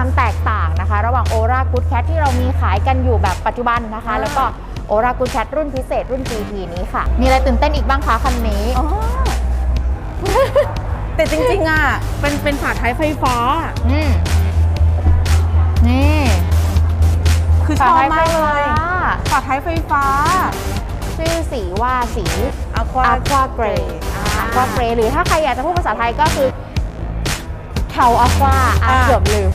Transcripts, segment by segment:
ความแตกต่างนะคะ ระหว่าง Aura Good Cat ที่เรามีขายกันอยู่แบบปัจจุบันนะคะอ่าแล้วก็ Aura Good Cat รุ่นพิเศษรุ่น GT นี้ค่ะ มีอะไรตื่นเต้นอีกบ้างคะคันนี้ อ๋อ แต่จริงๆอะ เป็นเป็นฝาท้ายไฟฟ้า อืมนี่คือชอบมากเลยฝาท้ายไฟฟ้าฝาท้ายไฟฟ้าชื่อสีว่าสี Aqua Aqua Grey Aqua Grey หรือถ้าใครอยากจะพูดภาษาไทยก็คือเทา Aqua อะอ่าเกือบลืม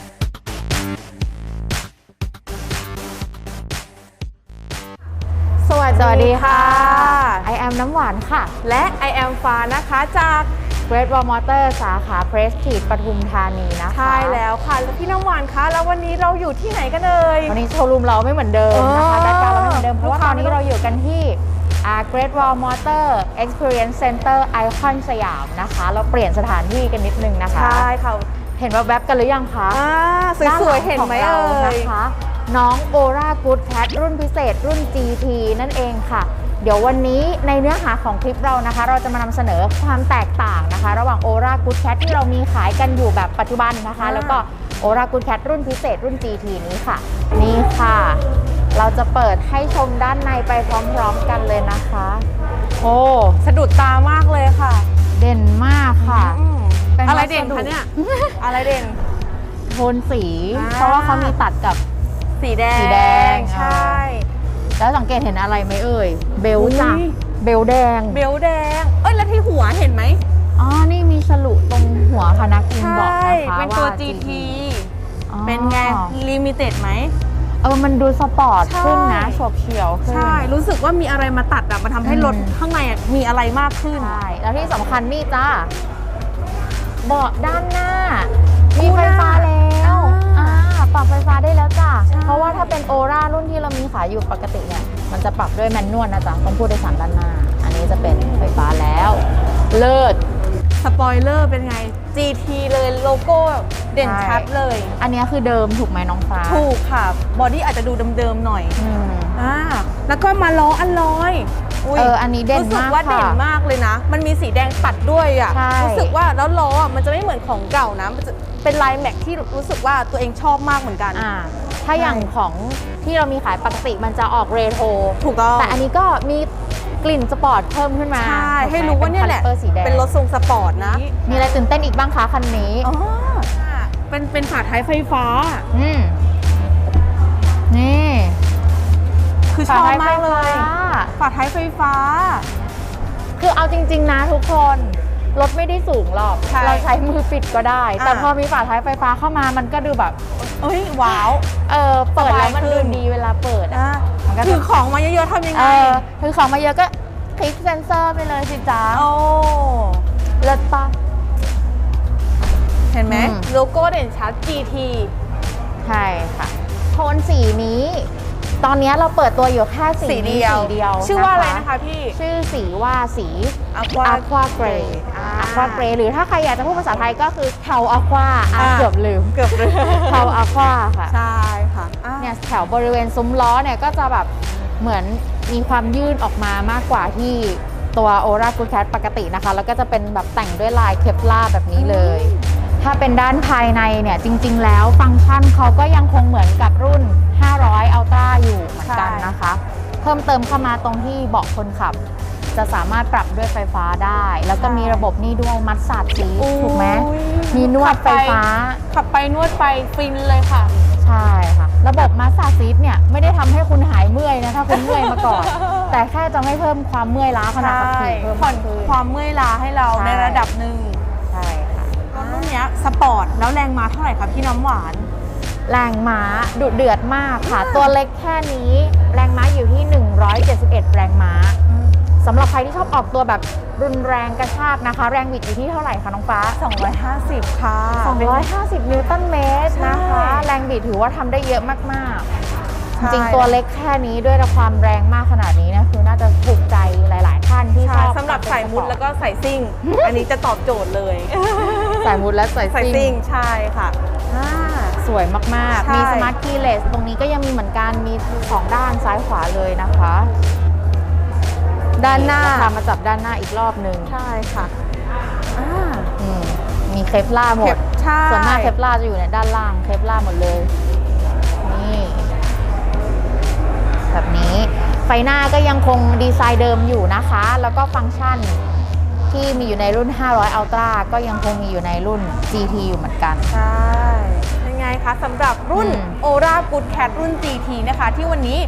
วัสสวัสดีค่ะไอ I am น้ำหวานค่ะ และ I am ฟ้านะคะจาก Great Wall Motor สาขา Prestige ปทุมธานีนะคะใช่แล้วค่ะแล้วพี่น้ำหวานคะ แล้ววันนี้เราอยู่ที่ไหนกันเอ่ยวันนี้โชว์รูมเราไม่เหมือนเดิมนะคะเออรายการเราไม่เหมือนเดิม เพราะว่าลูกตค้าอนนี้ไม่ต้องเราอยู่กันที่อ่า Great Wall Motor Experience Center Icon สยามนะคะ เราเปลี่ยนสถานที่กันนิดนึงนะคะ ใช่ค่ะ เห็นว่าแวบๆกันหรือยังคะอ่าสด้านวยงๆเห็นไหมของเอ่รายนะคะ น้อง Aura Good Cat รุ่นพิเศษ รุ่น GT นั่นเองค่ะ เดี๋ยววันนี้ในเนื้อหาของคลิปเรานะคะ เราจะมานำเสนอความแตกต่างนะคะ ระหว่าง Aura Good Cat ที่เรามีขายกันอยู่แบบปัจจุบันนะคะอ่าแล้วก็ Aura Good Cat รุ่นพิเศษ รุ่น GT นี้ค่ะ นี่ค่ะ เราจะเปิดให้ชมด้านในไปพร้อมๆกันเลยนะคะ โอ้สะดุดตามากเลยค่ะ เด่นมากค่ะอืมเป็นอะไรวัสดุเด่นคะเนี่ย อะไรเด่น โทนสี อ่า เพราะว่าเขามีตัดกับ สีแดงสีแดง ใช่ แล้วสังเกตเห็นอะไรไหมเอ่ย เบลจ้ะอุ๊ย เบลแดงเบลแดง เอ้ยแล้วที่หัวเห็นไหมอ๋อนี่มีฉลุตรงหัวพนักพิงบอกนะคะเป็นตัว ว่า GT อ๋อเป็นไงลิมิเต็ดไหม เออมันดูสปอร์ตใช่ ขึ้นนะโฉบเฉี่ยวขึ้น ใช่ รู้สึกว่ามีอะไรมาตัดอะมาทำให้อืมรถข้างในอะมีอะไรมากขึ้น ใช่แล้วที่สำคัญนี่จ้าเบาะด้านหน้า มีคู่ไฟหน้าฟ้าแล้วอ่าอ่า ปรับไฟฟ้าได้แล้วจ้ะใช่เพราะว่าถ้าเป็นโอรารุ่นที่เรามีขายอยู่ปกติเนี่ย มันจะปรับด้วยแมนนวลนะจ๊ะต้องพูดโดยสารด้านหน้า อันนี้จะเป็นไฟฟ้าแล้ว เลิศ สปอยเลอร์เป็นไง GT เลยโลโก้เด่นใช่ ชัดเลย อันนี้คือเดิมถูกไหมน้องฟ้าถูกค่ะ บอดี้อาจจะดูเดิมๆหน่อยอืมอ่าแล้วก็มาล้ออันลอยย เอออันนี้เด่นรู้สึกมากว่าค่ะเด่นมากเลยนะ มันมีสีแดงตัดด้วยอะ ใช่ รู้สึกว่าแล้วล้ออะมันจะไม่เหมือนของเก่านะมันจะ เป็นลายแม็กที่รู้สึกว่าตัวเองชอบมากเหมือนกัน อ่า ถ้าอย่างของที่เรามีขายปกติมันจะออกเรโทรถูกต้องแต่อันนี้ก็มีกลิ่นสปอร์ตเพิ่มขึ้นมาใช่ถูกไมให้รู้ว่าเนี่ยแหละป็คาลิปอร์สีแดงเป็นรถทรงสปอร์ตนะ มีอะไรตื่นเต้นอีกบ้างคะคันนี้อ๋อเป็นเป็นฝาท้ายไฟฟ้า อืมนี่ คือชอบมากเลยฝท้ไฟฟ้าฝาท้ายไฟฟ้า คือเอาจริง ๆ นะทุกคน รถไม่ได้สูงหรอก ใช่เราใช้มือปิดก็ได้ แต่อ่า พอมีฝาท้ายไฟฟ้าเข้ามามันก็ดูแบบ เอ้ยว้าว เออเปิดแล้วมันสบายขึ้ดูน ดีเวลาเปิดอะ อะมันก็จะ ถือของมาเยอะๆทำยังเอไงอคือของมาเยอะก็คลิกเซนเซอร์ไปเลยสิจ้าโอ้เลิศปะ เห็นไหมอืม โลโก้เด่นชัด GT ใช่ค่ะ โทนสีนี้ ตอนนี้เราเปิดตัวอยู่แค่สีสีนี้เดียว สีเดียวชื่อว่าอะไรนะคะพี่ ชื่อสีว่าสี Aqua Aqua Grey อ่า Aqua Grey หรือถ้าใครอยากจะพูดภาษาไทยก็คือเทา Aqua อะอ่า เกือบลืมเกือบเลยเทา Aqua ค่ะ ใช่ค่ะอะ เนี่ยแถวบริเวณซุ้มล้อเนี่ยก็จะแบบเหมือนมีความยื่นออกมามากกว่าที่ตัว Aura Good Cat ปกตินะคะ แล้วก็จะเป็นแบบแต่งด้วยลายเคปลาแบบนี้เลย ถ้าเป็นด้านภายในเนี่ยจริง ๆ แล้วฟังก์ชันเขาก็ยังคงเหมือนกับรุ่น 500 Ultra อยู่เหมือนกันนะคะ เพิ่มเติมเข้ามาตรงที่เบาะคนขับ จะสามารถปรับด้วยไฟฟ้าได้ แล้วก็มีระบบนี่ด้วยมัดสาดสีถูกไหมอุ๊ยมีนวดไฟฟ้า ขับไปนวดไปฟินเลยค่ะ ใช่ค่ะ ระบบมาสซาซีดเนี่ยไม่ได้ทำให้คุณหายเมื่อยนะถ้าคุณเมื่อยมาก่อน แต่แค่จะไม่เพิ่มความเมื่อยล้าขณะขับขี่เพิ่มผ่อนขึ้นความเมื่อยล้าให้เราใช่ในระดับหนึ่งใช่ค่ะรถรุ่นเนี้ยสปอร์ตแล้วแรงม้าเท่าไหร่คะพี่น้ำหวาน แรงม้าดุเดือดมากค่ะ ตัวเล็กแค่นี้ แรงม้าอยู่ที่ 171 แรงม้าสำหรับใครที่ชอบออกตัวแบบรุนแรงกระชากนะคะ แรงบิดอยู่ที่เท่าไหร่คะน้องฟ้า 250 ค่ะ 250 นิวตันเมตรนะคะใช่แรงบิดถือว่าทำได้เยอะมากๆจใช่ริงๆตัวเล็กแค่นี้ด้วยความแรงมากขนาดนี้เนะคือน่าจะถูกใจหลาย ๆ ท่านที่ชใช่อบสำหรับสายมุดแล้วก็สายซิ่ง อันนี้จะตอบโจทย์เลย สายมุดและสายสายซิ่ซิ่งงใช่ค่ะอ่า สวยมากใช่ๆมีสมาร์ทคีย์เลสตรงนี้ก็ยังมีเหมือนกัน มีสองด้านซ้ายขวาเลยนะคะ ด้านหน้าพามาจับด้านหน้าอีกรอบหนึ่งใช่ค่ะอ่าอืมมีเคปล่าหมเข็ดบใใช่ส่วนมากเคปลาจะอยู่ในด้านล่างเคปลาหมดเลย นี่ แบบนี้ ไฟหน้าก็ยังคงดีไซน์เดิมอยู่นะคะ แล้วก็ฟังก์ชันที่มีอยู่ในรุ่น 500 Ultra ก็ยังคงมีอยู่ในรุ่น GT อยู่เหมือนกัน ใช่ยัง ไงคะสำหรับรุ่นอืม o r a Good Cat รุ่น GT นะคะ ที่วันนี้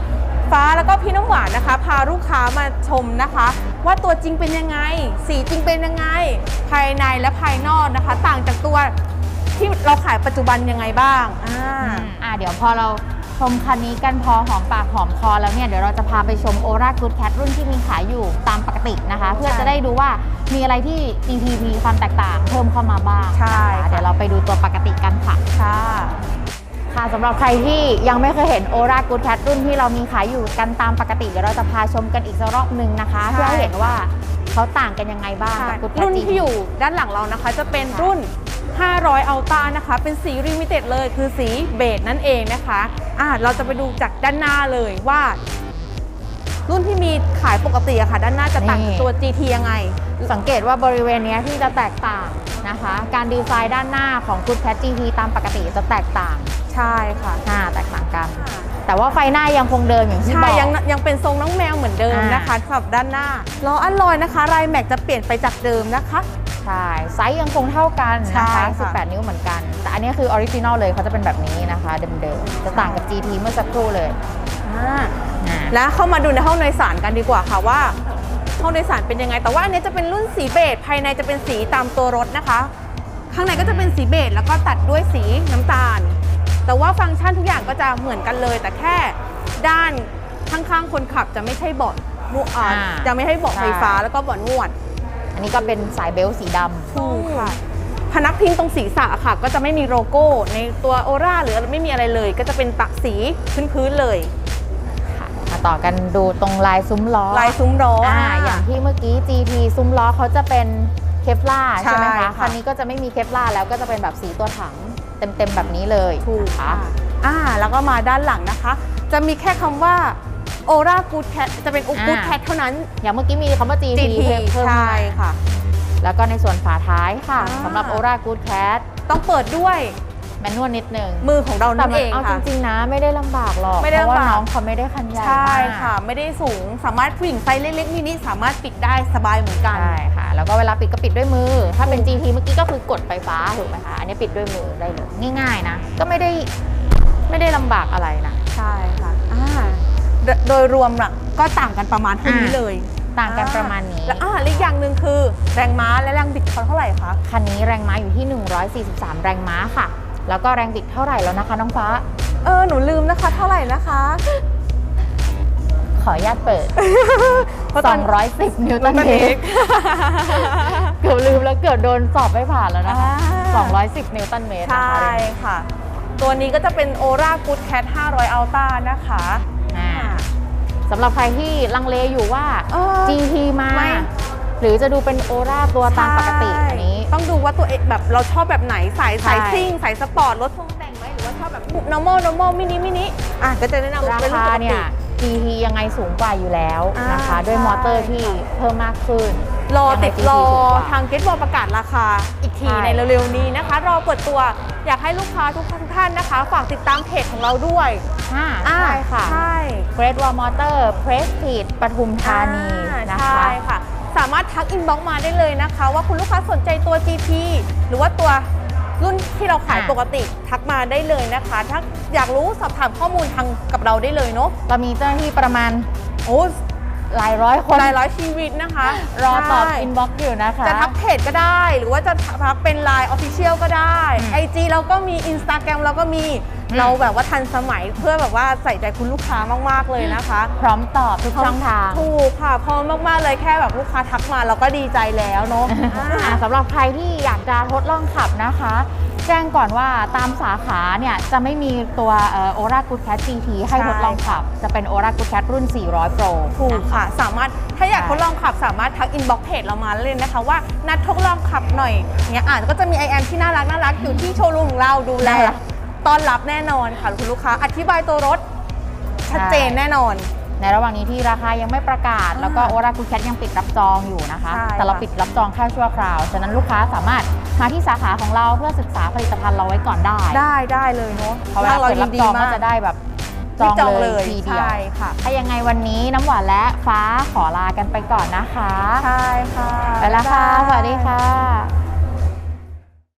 ฟ้าแล้วก็พี่น้ำหวานนะคะ พาลูกค้ามาชมนะคะ ว่าตัวจริงเป็นยังไง สีจริงเป็นยังไง ภายในและภายนอกนะคะ ต่างจากตัวที่เราขายปัจจุบันยังไงบ้างอ่าอ่าเดี๋ยวพอเราชมคันนี้กันพอหอมปากหอมคอแล้วเนี่ยเดี๋ยวเราจะพาไปชม Ora Good Cat รุ่นที่มีขายอยู่ตามปกตินะคะ เพื่อจะได้ดูว่ามีอะไรที่ GT มีความแตกต่างเพิ่มเข้ามาบ้างใช่นะคะค่ะเดี๋ยวเราไปดูตัวปกติกันค่ะค่ะค่ะ สำหรับใครที่ยังไม่เคยเห็น Ora Good Cat รุ่นที่เรามีขายอยู่กันตามปกติ เดี๋ยวเราจะพาชมกันอีกสักรอบหนึ่งนะคะใช่เพื่อให้เห็นว่าเขาต่างกันยังไงบ้างกับ Good Cat รุ่น GT ที่อยู่ด้านหลังเรานะคะ จะเป็นรุ่น 500 Ultra นะคะ เป็นสีริมิเต็ดเลยคือสีเบจนั่นเองนะคะอ่าเราจะไปดูจากด้านหน้าเลยว่า รุ่นที่มีขายปกติอะค่ะ ด้านหน้าจะต่างจากนี่ตัว GT ยังไง สังเกตว่าบริเวณเนี้ยที่จะแตกต่างนะคะ การดีไซน์ด้านหน้าของ Good Cat GT ตามปกติจะแตกต่างใช่ค่ะอ่าแตกต่างกัน แต่ว่าไฟหน้ายังคงเดิมอย่างที่บใช่อก ยังยังเป็นทรงน้องแมวเหมือนเดิมอ่าน นะคะสำหรับด้านหน้าล้ออัลลอยนะคะลายแม็กจะเปลี่ยนไปจากเดิมนะคะ ใช่ไซส์ยังคงเท่ากันนะใช่คะ ค่ะ 18 นิ้วเหมือนกัน แต่อันนี้คือออริจินอลเลยเขาจะเป็นแบบนี้นะคะ เดิมๆ จะต่างกับ GT เมื่อสักครู่เลย อ่าอ่า แล้วเข้ามาดูในห้องโดยสารกันดีกว่าค่ะว่า ห้องโดยสารเป็นยังไง แต่ว่าอันนี้จะเป็นรุ่นสีเบจภายในจะเป็นสีตามตัวรถนะคะ ข้างในก็จะเป็นสีเบจแล้วก็ตัดด้วยสีน้ำตาล แต่ว่าฟังก์ชันทุกอย่างก็จะเหมือนกันเลย แต่แค่ด้านข้างๆคนขับจะไม่ใช่เบาะนวดอ่าอ่าจะไม่ให้เบาะใช่ไฟฟ้าแล้วก็เบาะนวด อันนี้ก็เป็นสายเบลต์สีดำถูกค่ะพนักพิงตรงศีรษะค่ะ ก็จะไม่มีโลโก้ ในตัวโอราหรือไม่มีอะไรเลย ก็จะเป็นตักสีพื้นๆเลยค่ะ มาต่อกันดูตรงลายซุ้มล้อลายซุ้มล้ออ่าอ่าอย่างที่เมื่อกี้ GT ซุ้มล้อเขาจะเป็นเคปลาใช่ไหมใช่คะค่ะคันนี้ก็จะไม่มีเคปลาแล้วก็จะเป็นแบบสีตัวถังเต็มๆแบบนี้เลยถูกนะคะค่ะอ่าแล้วก็มาด้านหลังนะคะ จะมีแค่คำว่า Aura Good Cat จะเป็นอ่า Good Cat เท่านั้น อย่างเมื่อกี้มีคำว่า GT, GT เพิ่มเพิ่มใช่ค่ะ แล้วก็ในส่วนฝาท้ายค่ะอ่าสำหรับ Ora Good Cat ต้องเปิดด้วย แมนนวลนิดนึงมือของเราแต่นั่นมันเองเอาจค่ะ ริงๆนะไม่ได้ลำบากหรอกไม่ได้เพราะว่าลำบาก น้องเขาไม่ได้คันใหญ่ใช่มากค่ะ ไม่ได้สูงสามารถผู้หญิงไซส์เล็กๆมินิสามารถปิดได้สบายเหมือนกัน ใช่ค่ะ แล้วก็เวลาปิดก็ปิดด้วยมือ ถ้าเป็น GT เมื่อกี้ก็คือกดไฟฟ้าถูกไหมคะอันนี้ปิดด้วยมือได้เลยง่าย ๆนะ ก็ไม่ได้ไม่ได้ลำบากอะไรนะ ใช่ค่ะอ่าโดโดยรวมน่ะก็ต่างกันประมาณเท่านี้อ่า เลยต่างกันประมาณนี้ แล้วอ่าและอีกอย่างหนึ่งคือแรงม้าและแรงบิดเขาเท่าไหร่คะ คันนี้แรงม้าอยู่ที่ 143 แรงม้าค่ะ แล้วก็แรงบิดเท่าไหร่แล้วนะคะน้องฟ้า เออหนูลืมนะคะ เท่าไหร่นะคะ ขออนุญาตเปิด เพราะตอน 210 นิวตันเมตรเกือบลืมแล้วเกือบโดนสอบไม่ผ่านแล้วนะคะ อ่า 210 นิวตันเมตรใชนะคะ่ค่ะ ตัวนี้ก็จะเป็น Aura Good Cat 500 Ultra นะคะ อ่าสำหรับใครที่ลังเลอยู่ว่า เออ GT มา ไม่ หรือจะดูเป็นโอราตัวตามปกติใช่อันนี้ ต้องดูว่าตัวเองแบบเราชอบแบบไหนสายสายใช่ซิ่งสายสปอร์ตรถพวงแต่งไหมหรือว่าชอบแบบ normal normal มินิมินิอะก็จะแนะนำราเป็นรุ่นคาปกเนี่ติย GT ยังไงสูงกว่าอยู่แล้วนะคะอ่าด้วยมอเตอร์ใช่ที่เพิ่มมากขึ้น รอติดยังไง GT รอสูงกว่าทางเกตบอลประกาศราคาอีกทีใช่ในเร็วๆนี้นะคะ รอเปิดตัวอยากให้ลูกค้าทุกท่านนะคะ ฝากติดตามเพจของเราด้วยอ่าอ่าใช่ค่ะ ใช่ Great Wall Motor Prestige ปทุมธานีอ่านะใช่คะค่ะ สามารถทักอินบ็อกมาได้เลยนะคะ ว่าคุณลูกค้าสนใจตัว GT หรือว่าตัวรุ่นที่เราขายอ่าปกติทักมาได้เลยนะคะ ถ้าอยากรู้สอบถามข้อมูลทางกับเราได้เลยเนาะ เรามีเจ้าหน้าที่ประมาณโอ้ หลายร้อยคน หลายร้อยชีวิตนะคะรอตอบใช่อินบ็อกซ์อยู่นะคะ จะทักเพจก็ได้ หรือว่าจะทักเป็น Line Official ก็ได้อืม IG เราก็มี Instagram เราก็มีอืม เราแบบว่าทันสมัยเพื่อแบบว่าใส่ใจคุณลูกค้ามากๆเลยนะคะ พร้อมตอบทุกช่องทาง ถูกค่ะพร้อมมากๆเลยแค่แบบลูกค้าทักมาเราก็ดีใจแล้วเนาะ อ่าสำหรับใครที่อยากจะทดลองขับนะคะ แจ้งก่อนว่าตามสาขาเนี่ยจะไม่มีตัวโอรากูดแคท GT ให้ใช่ทดลองขับ จะเป็นโอรากูดแคทรุ่น 400 Pro ถูกค่ะ สามารถถ้าอยากใช่ทดลองขับสามารถทักอินบ็อกเพจเรามาเลยนะคะว่านัดทดลองขับหน่อยเนี่ยอ่านก็จะมีไอแอมที่น่ารักน่ารักอยู่ที่โชว์รูมของเราดูแลน่ารักต้อนรับแน่นอนค่ะคุณลูกค้า อธิบายตัวรถชัดเจนแน่นอน ในระหว่างนี้ที่ราคายังไม่ประกาศอ่าแล้วก็โอราคูแคทยังปิดรับจองอยู่นะคะ ใช่แต่เราค่ะ ปิดรับจองแค่ชั่วคราว ฉะนั้นลูกค้าสามารถมาที่สาขาของเราเพื่อศึกษาผลิตภัณฑ์เราไว้ก่อนได้ ได้ได้เลยเนาะเพราะเวลาเราเปิดยิรับนดีจองก็มากจะได้แบบจรีอบงจองเลเลยยทีเดียว ใช่ค่ะ ถ้ายังไงวันนี้น้ำหวานและฟ้าขอลากันไปก่อนนะคะ ใช่ค่ะ ไปแล้วค่ะบ๊ายบายสวัสดีค่ะ